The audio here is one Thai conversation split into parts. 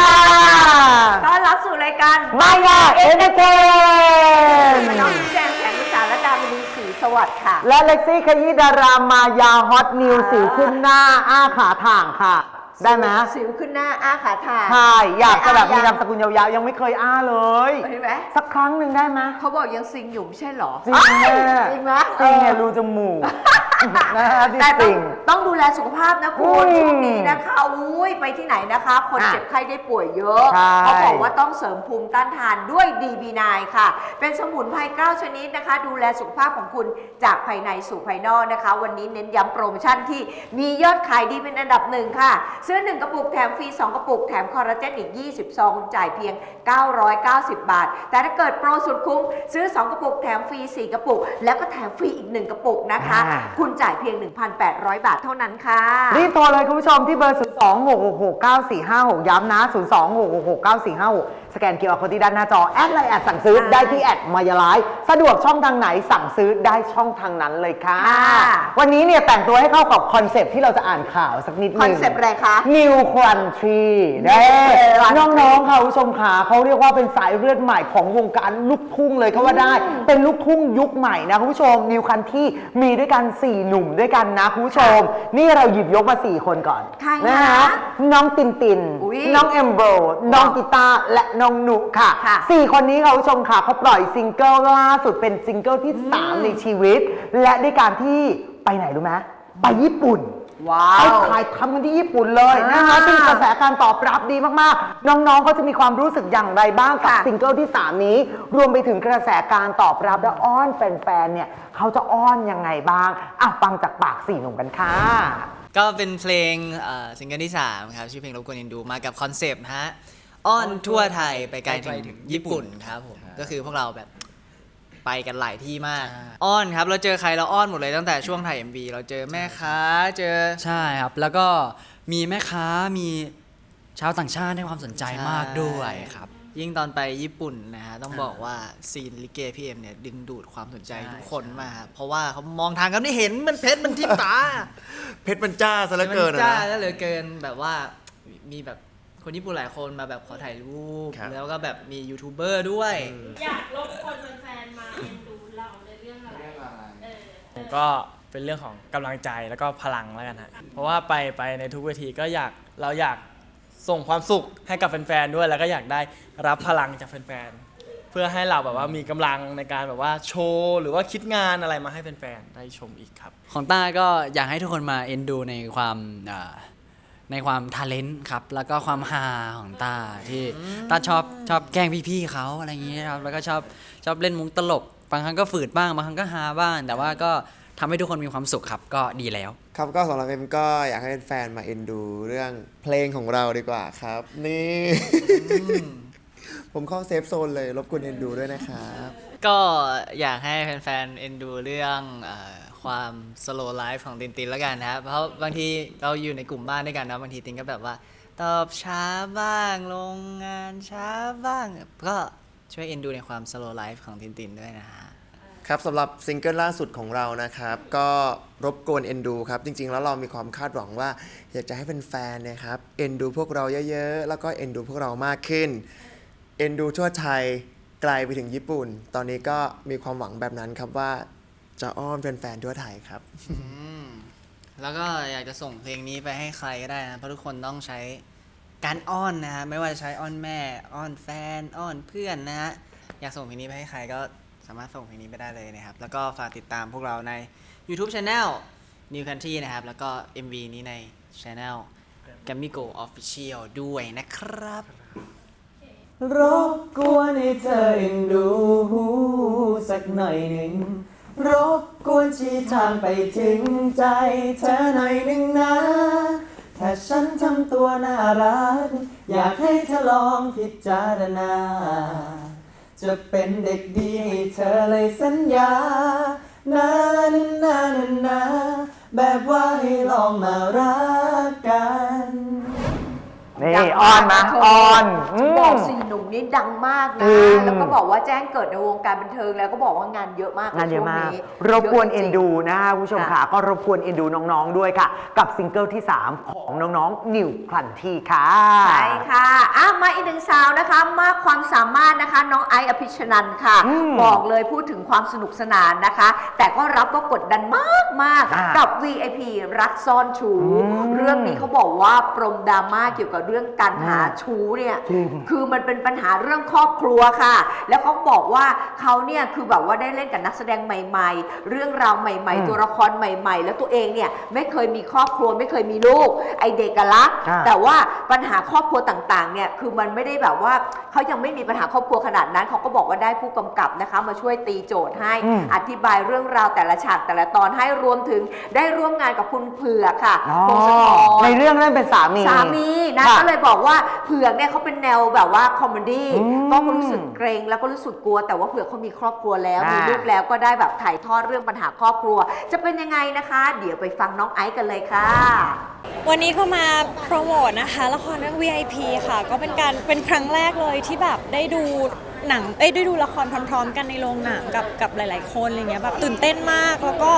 ค่ะต้อนรับสู่รายการมายาเอนเตอร์เทนน้องแจงแสงวิสารและดาวมณีศรีสวัสดิ์ค่ะ และเล็กซี่ขยี้ดารามายาฮอตนิวสิวขึ้นหน้าอ้าขาถ่างค่ะ ได้ไหมสิวขึ้นหน้าอ้าขาทางใช่อยากจะแบบมีไม่นามอ้สกุลยาวๆ ยังไม่เคยอ้าเลย เห็นไหมสักครั้งหนึ่งได้ไหมเขาบอกยังซิงอยู่ไม่ใช่เหรอ จริงแม่จริงไหมจริงเนี่ยรูจมูกนะฮะที่แต่ต้จอริงงต้องดูแลสุขภาพนะคุณอืมช่วงนี้นะคะอุ้ยไปที่ไหนนะคะ คนอะเจ็บไข้ได้ป่วยเยอะใช่เขาบอกว่าต้องเสริมภูมิต้านทานด้วย DB9 ค่ะ เป็นสมุนไพร9ชนิดนะคะ ดูแลสุขภาพของคุณจากภายในสู่ภายนอกนะคะ วันนี้เน้นย้ำโปรโมชั่นที่มียอดขายดีเป็นอันดับหนึ่งค่ะซื้อ 1 กระปุกแถมฟรี 2 กระปุก แถมคอลลาเจนอีก 20 ซองคุณจ่ายเพียง 990 บาท แต่ถ้าเกิดโปรสุดคุ้ม ซื้อ 2 กระปุก แถมฟรี 4 กระปุก แล้วก็แถมฟรีอีก 1 กระปุกนะคะ อ่า คุณจ่ายเพียง 1,800 บาทเท่านั้นค่ะ รีบโทรเลยคุณผู้ชมที่เบอร์ 0 2 6 6 6 9 4 5 6 ย้ำนะ 0 2 6 6 6 9 4 5 6 สแกนเคอร์โคที่ด้านหน้าจอแอดไลน์แอดสั่งซื้อใช่ได้ที่แอดมายาไลฟ์สะดวกช่องทางไหนสั่งซื้อได้ช่องทางนั้นเลยค่ะ ค่ะ วันนี้เนี่ยแต่งตัวให้เข้ากับคอนเซปต์ที่เราจะอ่านข่าวสักนิดนึง คอนเซปต์อะไรคะ New Country เด้ Country น้องๆค่ะคุณผู้ชมขาเขาเรียกว่าเป็นสายเลือดใหม่ของวงการลูกทุ่งเลยก็ว่าได้ เป็นลูกทุ่งยุคใหม่นะคุณผู้ชม New Country มีด้วยกัน 4 หนุ่มด้วยกันนะคุณผู้ชม นี่เราหยิบยกมา 4 คนก่อนใครนะคะฮะน้องตินติน อุ๊ยน้องเอมโบรน้องกีตาร์และน้องหนุค่ะ ค่ะสี่คนนี้ค่ะคุณผู้ชมค่ะเขาปล่อยซิงเกิลล่าสุดเป็นซิงเกิลที่ 3 ในชีวิต และด้วยการที่ไปไหนรู้ไหมไปญี่ปุ่นว้าไปวถ่ายทำกันที่ญี่ปุ่นเลยนะคะอ่า ซึ่งกระแสการตอบรับดีมากๆ น้องๆเขาจะมีความรู้สึกอย่างไรบ้างกับค่ะซิงเกิลที่ 3 นี้ รวมไปถึงกระแสการตอบรับและอ้อนแฟนๆเนี่ยเขาจะอ้อนยังไงบ้างอะฟังจากปากสี่หนุ่มกันค่ะ ก็เป็นเพลงเอ่อซิงเกิลที่ 3 ครับ ชื่อเพลงรบกวนเอ็นดูมากับคอนเซปต์ฮะ อ้อนทั่วไทยไปไกลถึงญี่ปุ่นครับผมก็คือพวกเราแบบไปกันหลายที่มากอ้อนครับ เราเจอใครเราอ้อนหมดเลยตั้งแต่ช่วงถ่าย MV เราเจอแม่ค้าเจอ ใช่ครับ แล้วก็มีแม่ค้ามีชาวต่างชาติให้ความสนใจมากด้วยครับ ยิ่งตอนไปญี่ปุ่นนะฮะต้องบอกว่าซีนลิเกพีเอ็มเนี่ยดึงดูดความสนใจใช่ ทุกคนมากครับเพราะว่าเขามองทางกันไม่เห็นมันเพชรมันทิ่มตา เพชรมันจ้าซะเหลือเกินมัอะจ้านะแล้วเหลือเกินแบบว่ามีแบบ คนญี่ปุ่นหลายคนมาแบบขอถ่ายรูป ครับ แล้วก็แบบมียูทูบเบอร์ด้วย อยากรบกวนแฟนๆมาเอ็นดูเราในเรื่องอะไรเออก็เป็นเรื่องของกำลังใจแล้วก็พลังแล้วกันฮะ เพราะว่าไปไปในทุกเวทีก็อยากเราอยากส่งความสุขให้กับแฟนๆด้วย แล้วก็อยากได้รับพลังจากแฟนๆเพื่อให้เราแบบว่ามีกำลังในการแบบว่าโชว์หรือว่าคิดงานอะไรมาให้แฟนๆได้ชมอีกครับ ของต้าก็อยากให้ทุกคนมาเอ็นดูในความเอ่อ ในความทาเลนต์ครับ แล้วก็ความฮาของต้าที่ต้าชอบชอบแกล้งพี่ๆเขาอะไรอย่างนี้ครับ แล้วก็ชอบชอบเล่นมุกตลก บางครั้งก็ฝืดบ้าง บางครั้งก็ฮาบ้าง แต่ว่าก็ทำให้ทุกคนมีความสุขครับ ก็ดีแล้ว ครับก็สำหรับเอ็มก็อยากให้แฟนๆมาเอ็นดูเรื่องเพลงของเราดีกว่าครับ นี่ ผมเข้าเซฟโซนเลยรบกวนเอ็นดูด้วยนะครับ ก็อยากให้แฟนๆ เอ็นดูเรื่องเออ ความสโลไลฟ์ของตินตินแล้วกันนะครับ เพราะบางทีเราอยู่ในกลุ่มบ้านด้วยกันนะบางทีตินก็แบบว่า ตอบช้าบ้างลงงานช้าบ้าง ก็ช่วยเอ็นดูในความสโลไลฟ์ของตินตินด้วยนะฮะ ครับสำหรับซิงเกิลล่าสุดของเรานะครับ ก็รบกวนเอ็นดูครับ จริง ๆ แล้วเรามีความคาดหวังว่า อยากจะให้เป็นแฟนๆนะครับเอ็นดูพวกเราเยอะๆ แล้วก็เอ็นดูพวกเรามากขึ้นเอ็นดูทั่วไทยไกลไปถึงญี่ปุ่น ตอนนี้ก็มีความหวังแบบนั้นครับว่า จะอ้อนแฟนๆทั่วไทยครับ แล้วก็อยากจะส่งเพลงนี้ไปให้ใครก็ได้นะ เพราะทุกคนต้องใช้การอ้อนนะฮะ ไม่ว่าจะใช้อ้อนแม่ อ้อนแฟน อ้อนเพื่อนนะฮะ อยากส่งเพลงนี้ไปให้ใครก็สามารถส่งเพลงนี้ไปได้เลยนะครับ แล้วก็ฝากติดตามพวกเราใน YouTube Channel New Country นะครับ แล้วก็ MV นี้ใน Channel g a m m y Go Official ด้วยนะครับรบกวนให้เธอเอ็นดู สักหน่อยหนึ่ง รบกวนชี้ทางไปถึงใจเธอหน่อยหนึ่งนะถ้าฉันทำตัวน่ารัก อยากให้เธอลองพิจารณา จะเป็นเด็กดีให้เธอเลยสัญญานานานานานาแบบว่าให้ลองมารักกัน นี่อ้อนมาอ้อนอืมบอกสิหนูนุ่มนี่ดังมากจนะริงแล้วก็บอกว่าแจ้งเกิดในวงการบันเทิงแล้วก็บอกว่างานเยอะมากงานเยอะมากช่วรบกวนยะจเอ็รินงๆดูนะคะคุณผู้ชมค่ะค่ะ ก็รบกวนเอ็นดูน้องๆด้วยค่ะ กับซิงเกิลที่ 3 ของน้องๆนิวคลันทีค่ะ ใช่ค่ะอะมาอีกหนึ่งสาวนะคะ มากความสามารถนะคะ น้องไอซ์อภิชนันท์ค่ะอืมบอกเลยพูดถึงความสนุกสนานนะคะ แต่ก็รับว่ากดดันมากมากๆอ่ากักับ VIP รักซ่อนชูอืมเรื่องนี้เขาบอกว่าปรมดราม่าเกี่ยวกับเรื่องการหาชูเนี่ยจริงคือมันเป็นปัญหาเรื่องครอบครัวค่ะ แล้วเขาบอกว่าเขาเนี่ยคือแบบว่าได้เล่นกับนักแสดงใหม่ ๆ เรื่องราวใหม่ อืมๆ ตัวละครใหม่ ๆ แล้วตัวเองเนี่ยไม่เคยมีครอบครัวไม่เคยมีลูก ไอเด็กอะรักอ่า แต่ว่าปัญหาครอบครัวต่างๆเนี่ยคือมันไม่ได้แบบว่าเขายังไม่มีปัญหาครอบครัวขนาดนั้นเขาก็บอกว่าได้ผู้กำกับนะคะ มาช่วยตีโจทย์ให้ อืมอธิบายเรื่องราวแต่ละฉากแต่ละตอนให้รวมถึงได้ร่วมงานกับคุณเผือกค่ะอ๋อพงศธร ในเรื่องนั้นเป็นสามี สามีนะค่ะก็เลยบอกว่าเผือกเนี่ยเขาเป็นแนวแบบว่าคอมเมดี้อืมก็รู้สึกเกรงแล้วก็รู้สึกกลัว แต่ว่าเผือกเขามีครอบครัวแล้วอ่ามีมีลูกแล้วก็ได้แบบถ่ายทอดเรื่องปัญหาครอบครัว จะเป็นยังไงนะคะ เดี๋ยวไปฟังน้องไอซ์กันเลยค่ะ วันนี้ก็มาโปรโมทนะคะละครเรื่อง VIP ค่ะ ก็เป็นการเป็นครั้งแรกเลยที่แบบได้ดูหนังเอ้ยได้ดูละครพร้อมๆ กันในโรงหนังกับกับหลาย ๆ คนอะไรเงี้ยแบบตื่นเต้นมากแล้วก็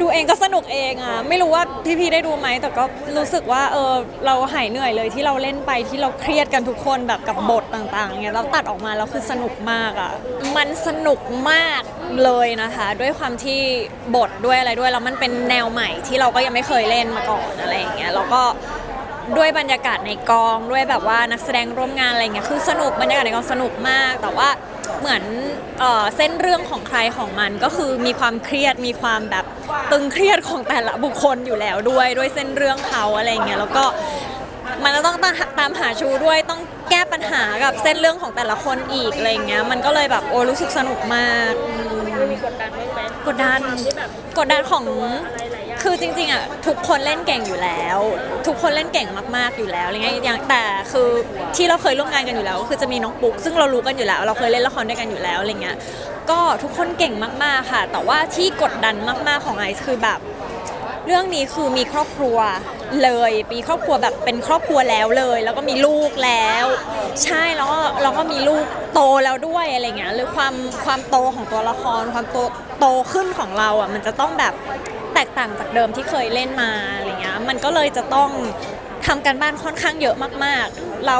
ดูเองก็สนุกเองอะไม่รู้ว่าพี่ๆได้ดูไหมแต่ก็รู้สึกว่าเออเราหายเหนื่อยเลยที่เราเล่นไปที่เราเครียดกันทุกคนแบบกับบทต่างๆเงี้ยเราตัดออกมาแล้วคือสนุกมากอะมันสนุกมากเลยนะคะ ด้วยความที่บทด้วยอะไรด้วยแล้วมันเป็นแนวใหม่ที่เราก็ยังไม่เคยเล่นมาก่อนอะไรอย่างเงี้ยแล้วก็ด้วยบรรยากาศในกองด้วยแบบว่านักแสดงร่วมงานอะไรเงี้ยคือสนุกบรรยากาศในกองสนุกมากแต่ว่า เหมือนเอ่อเส้นเรื่องของใครของมันก็คือมีความเครียดมีความแบบตึงเครียดของแต่ละบุคคลอยู่แล้วด้วยด้วยเส้นเรื่องเขาอะไรเงี้ยแล้วก็มันก็ต้องตามหาชูด้วยต้องแก้ปัญหากับเส้นเรื่องของแต่ละคนอีกอะไรเงี้ยมันก็เลยแบบโอ้รู้สึกสนุกมาก กดดันกดดันกดดันของ คือจริงๆอะทุกคนเล่นเก่งอยู่แล้ว ทุกคนเล่นเก่งมากๆอยู่แล้วอะไรเงี้ยอย่างแต่คือที่เราเคยร่วมงานกันอยู่แล้วก็คือจะมีน้องปุ๊กซึ่งเรารู้กันอยู่แล้ว เราเคยเล่นละครด้วยกันอยู่แล้วอะไรเงี้ยก็ทุกคนเก่งมากๆค่ะ แต่ว่าที่กดดันมากๆของไอซ์คือแบบ เรื่องนี้คือมีครอบครัว เลยมีครอบครัวแบบเป็นครอบครัวแล้วเลย แล้วก็มีลูกแล้ว ใช่แล้วก็เราก็มีลูกโตแล้วด้วยอะไรเงี้ยหรือความความโตของตัวละครความโตโตขึ้นของเราอะมันจะต้องแบบแตกต่างจากเดิมที่เคยเล่นมาอะไรเงี้ยมันก็เลยจะต้องทำการบ้านค่อนข้างเยอะมาก ๆ เรา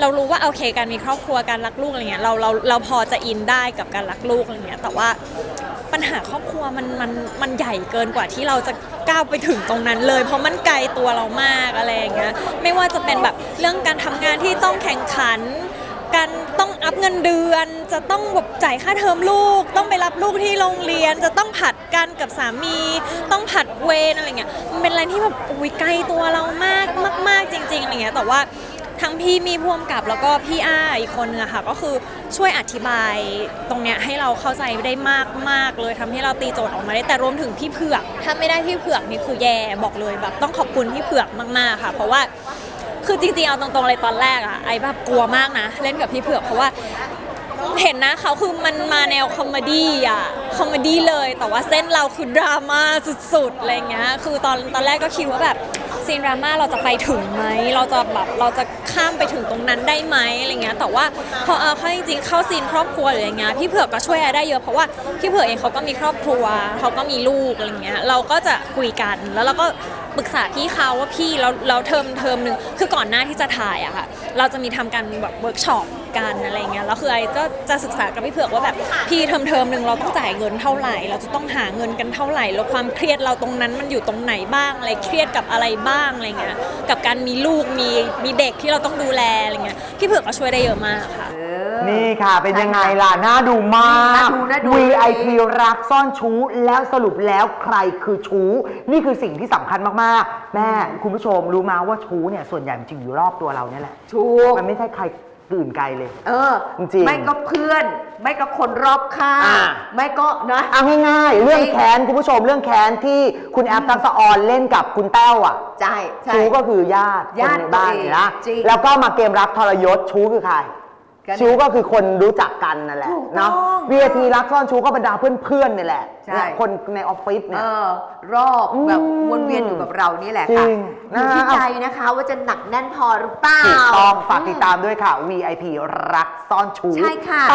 เรารู้ว่าโอเคการมีครอบครัวการรักลูกอะไรเงี้ยเราเราเราพอจะอินได้กับการรักลูกอะไรเงี้ยแต่ว่า ปัญหาครอบครัวมันมันมันใหญ่เกินกว่าที่เราจะก้าวไปถึงตรงนั้นเลย เพราะมันไกลตัวเรามากอะไรอย่างเงี้ยไม่ว่าจะเป็นแบบเรื่องการทำงานที่ต้องแข่งขันการต้องอัพเงินเดือน จะต้องแบบจ่ายค่าเทอมลูก ต้องไปรับลูกที่โรงเรียน จะต้องผัดกันกับสามี ต้องผัดเวรอะไรเงี้ยมันเป็นอะไรที่แบบอุ้ยไกลตัวเรามากมาก ๆ จริงๆอะไรเงี้ยแต่ว่า ทั้งพี่มีพ่วงกับแล้วก็พี่อ้าอีกคนนึงอะค่ะ ก็คือช่วยอธิบายตรงเนี้ยให้เราเข้าใจได้มากมากเลยทำให้เราตีโจทย์ออกมาได้แต่รวมถึงพี่เผือกถ้าไม่ได้พี่เผือกนี่คือแย่บอกเลยแบบต้องขอบคุณพี่เผือกมากๆค่ะ เพราะว่าคือจริงๆเอาตรงๆเลยตอนแรกอะไอ้แบบกลัวมากนะ เล่นกับพี่เผือกเพราะว่า เห็นนะเขาคือมันมาแนวคอมเมดี้อะคอมเมดี้เลย แต่ว่าเส้นเราคือดราม่าสุดๆอะไรเงี้ยคือตอนตอนแรกก็คิดว่าแบบซีนดราม่าเราจะไปถึงไหมเราจะแบบเราจะข้ามไปถึงตรงนั้นได้ไหมอะไรเงี้ยแต่ว่าพอเอาเข้าจริงๆเข้าซีนครอบครัวหรืออย่างเงี้ยพี่เผือกก็ช่วยได้เยอะเพราะว่าพี่เผือกเองเขาก็มีครอบครัวเขาก็มีลูกอะไรเงี้ยเราก็จะคุยกันแล้วเราก็ปรึกษาพี่เขาว่าพี่เราเราเทอมเทอมหนึ่งคือก่อนหน้าที่จะถ่ายอะค่ะเราจะมีทำการแบบเวิร์กช็อป กันอะไรเงี้ยแล้วคือไอ้ก็จะศึกษากับพี่เผือกว่าแบบพี่เทอมเทอมหนึ่งเราต้องจ่ายเงินเท่าไหร่ เราจะต้องหาเงินกันเท่าไหร่แล้วความเครียดเราตรงนั้นมันอยู่ตรงไหนบ้างอะไรเครียดกับอะไรบ้างอะไรเงี้ยกับการมีลูกมีมีเด็กที่เราต้องดูแลอะไรเงี้ยพี่เผือกก็ช่วยได้เยอะมากค่ะ นี่ค่ะ เป็นยังไงล่ะ น่าดูมาก น่าดูน่าดู VIP รักซ่อนชู้ แล้วสรุปแล้วใครคือชู้ นี่คือสิ่งที่สำคัญมาก ๆ แม่ คุณผู้ชมรู้มาว่าชู้เนี่ย ส่วนใหญ่มันจริงอยู่รอบตัวเราเนี่ยแหละ ถูก มันไม่ใช่ใคร อื่นไกลเลย เออจริงๆไม่ก็เพื่อน ไม่ก็คนรอบข้างอ่า ไม่ก็นะเอาง่ายๆ เรื่องแค้นคุณผู้ชมเรื่องแค้นที่คุณแอฟทักษะออนเล่นกับคุณแต้วอะ ใช่ใช่ ชู้ก็คือญาติญาติคนในบ้านตัวเองเนี่ยนะจริง แล้วก็มาเกมรักทรยศชู้คือใคร ก็เนี่ยชูก็คือคนรู้จักกันนั่นแหละถูกต้องเนาะ VIP รักซ่อนชูก็บรรดาเพื่อนๆนี่แหละใช่ เนี่ยคนในออฟฟิศเอเนี่ยอรอบแบบอืมวนเวียนอยู่กับเรานี่แหละจริค่ะงอยู่ที่นะใจนะคะว่าจะหนักแน่นพอหรือเปล่า ถูกต้องฝากติดตามด้วยค่ะ VIP รักซ่อนชูใช่ค่ะ ไป